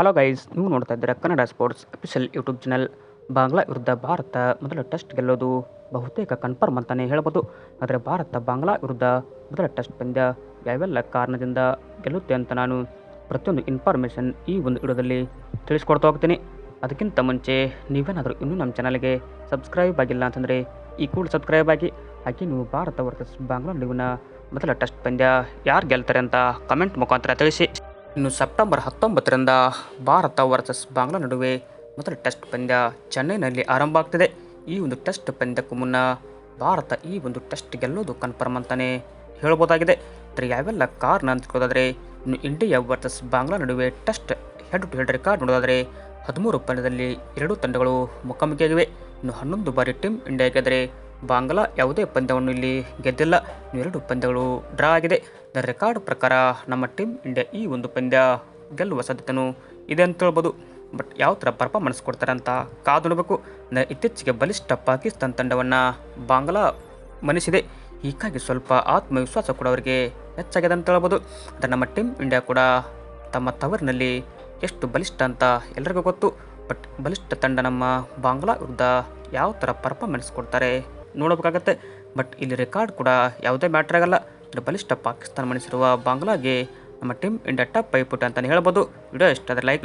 Hello guys ನೀವು ನೋಡ್ತಾ ಇದ್ದೀರಾ Kannada sports official YouTube channel Bangla ವಿರುದ್ಧ ಭಾರತ ಮೊದಲ ಟೆಸ್ಟ್ ಗೆಲ್ಲೋದು. ಬಹುತೇಕ ಕನ್ಫರ್ಮ್ ಅಂತಲೇ ಹೇಳ್ಬೋದು. ಆದರೆ ಭಾರತ ಬಾಂಗ್ಲಾ ವಿರುದ್ಧ ಮೊದಲ ಟೆಸ್ಟ್ ಪಂದ್ಯ ಯಾವೆಲ್ಲ ಕಾರಣದಿಂದ ಗೆಲ್ಲುತ್ತೆ ಅಂತ ನಾನು ಪ್ರತಿಯೊಂದು ಇನ್ಫಾರ್ಮೇಷನ್ ಈ ಒಂದು ವಿಡಿಯೋದಲ್ಲಿ ತಿಳಿಸ್ಕೊಡ್ತಾ ಹೋಗ್ತೀನಿ. ಅದಕ್ಕಿಂತ ಮುಂಚೆ ನೀವೇನಾದರೂ ಇನ್ನೂ ನಮ್ಮ ಚಾನಲ್ಗೆ ಸಬ್ಸ್ಕ್ರೈಬ್ ಆಗಿಲ್ಲ ಅಂತಂದರೆ ಈ ಕೂಡ ಸಬ್ಸ್ಕ್ರೈಬ್ ಆಗಿ. ಹಾಗೆ ನೀವು ಭಾರತ ವರ್ಸಸ್ ಬಾಂಗ್ಲಾ ನಡುವಿನ ಮೊದಲ ಟೆಸ್ಟ್ ಪಂದ್ಯ ಯಾರು ಗೆಲ್ತಾರೆ ಅಂತ ಕಮೆಂಟ್ ಮುಖಾಂತರ ತಿಳಿಸಿ. ಇನ್ನು ಸೆಪ್ಟೆಂಬರ್ ಹತ್ತೊಂಬತ್ತರಿಂದ ಭಾರತ ವರ್ಸಸ್ ಬಾಂಗ್ಲಾ ನಡುವೆ ಮೊದಲ ಟೆಸ್ಟ್ ಪಂದ್ಯ ಚೆನ್ನೈನಲ್ಲಿ ಆರಂಭ ಆಗ್ತಿದೆ. ಈ ಒಂದು ಟೆಸ್ಟ್ ಪಂದ್ಯಕ್ಕೂ ಮುನ್ನ ಭಾರತ ಈ ಒಂದು ಟೆಸ್ಟ್ ಗೆಲ್ಲೋದು ಕನ್ಫರ್ಮ್ ಅಂತಲೇ ಹೇಳ್ಬೋದಾಗಿದೆ. ಆದರೆ ಯಾವೆಲ್ಲ ಕಾರಣ ಅಂತ ಕೇಳೋದಾದರೆ, ಇನ್ನು ಇಂಡಿಯಾ ವರ್ಸಸ್ ಬಾಂಗ್ಲಾ ನಡುವೆ test head to head record ನೋಡೋದಾದರೆ ಹದಿಮೂರು ಪಂದ್ಯದಲ್ಲಿ ಎರಡು ತಂಡಗಳು ಮುಖಾಮುಖಿಯಾಗಿವೆ. ಇನ್ನು ಹನ್ನೊಂದು ಬಾರಿ ಟೀಮ್ ಇಂಡಿಯಾ ಗೆದ್ದರೆ ಬಾಂಗ್ಲಾ ಯಾವುದೇ ಪಂದ್ಯವನ್ನು ಇಲ್ಲಿ ಗೆದ್ದಿಲ್ಲ. ಎರಡು ಪಂದ್ಯಗಳು ಡ್ರಾ ಆಗಿದೆ. ದ ರೆಕಾರ್ಡ್ ಪ್ರಕಾರ ನಮ್ಮ ಟೀಮ್ ಇಂಡಿಯಾ ಈ ಒಂದು ಪಂದ್ಯ ಗೆಲ್ಲುವ ಸಾಧ್ಯತೆಯೂ ಇದೆ ಅಂತ ಹೇಳ್ಬೋದು. ಬಟ್ ಯಾವ ಥರ ಪರ್ಫಾರ್ಮೆನ್ಸ್ ಕೊಡ್ತಾರೆ ಅಂತ ಕಾದು ನೋಡಬೇಕು. ಇತ್ತೀಚಿಗೆ ಇತ್ತೀಚೆಗೆ ಬಲಿಷ್ಠ ಪಾಕಿಸ್ತಾನ ತಂಡವನ್ನು ಬಾಂಗ್ಲಾ ಮನಿಸಿದೆ ಹೀಗಾಗಿ ಸ್ವಲ್ಪ ಆತ್ಮವಿಶ್ವಾಸ ಕೂಡ ಅವರಿಗೆ ಹೆಚ್ಚಾಗಿದೆ ಅಂತ ಹೇಳ್ಬೋದು. ಅದರ ನಮ್ಮ ಟೀಮ್ ಇಂಡಿಯಾ ಕೂಡ ತಮ್ಮ ತವರಿನಲ್ಲಿ ಎಷ್ಟು ಬಲಿಷ್ಠ ಅಂತ ಎಲ್ಲರಿಗೂ ಗೊತ್ತು. ಬಟ್ ಬಲಿಷ್ಠ ತಂಡ ನಮ್ಮ ಬಾಂಗ್ಲಾ ವಿರುದ್ಧ ಯಾವ ಥರ ಪರ್ಫಾರ್ಮೆನ್ಸ್ ಕೊಡ್ತಾರೆ ನೋಡಬೇಕಾಗತ್ತೆ. ಬಟ್ ಇಲ್ಲಿ ರೆಕಾರ್ಡ್ ಕೂಡ ಯಾವುದೇ ಮ್ಯಾಟ್ರ್ ಆಗಲ್ಲ. ಇದರ ಬಲಿಷ್ಠ ಪಾಕಿಸ್ತಾನ ಮಣಿಸಿರುವ ಬಾಂಗ್ಲಾಗೆ ನಮ್ಮ ಟೀಮ್ ಇಂಡಿಯಾ ಟಾಪ್ ಪೈಪುಟ್ ಅಂತಲೇ ಹೇಳ್ಬೋದು. ವಿಡಿಯೋ ಇಷ್ಟ ಆದರೆ ಲೈಕ್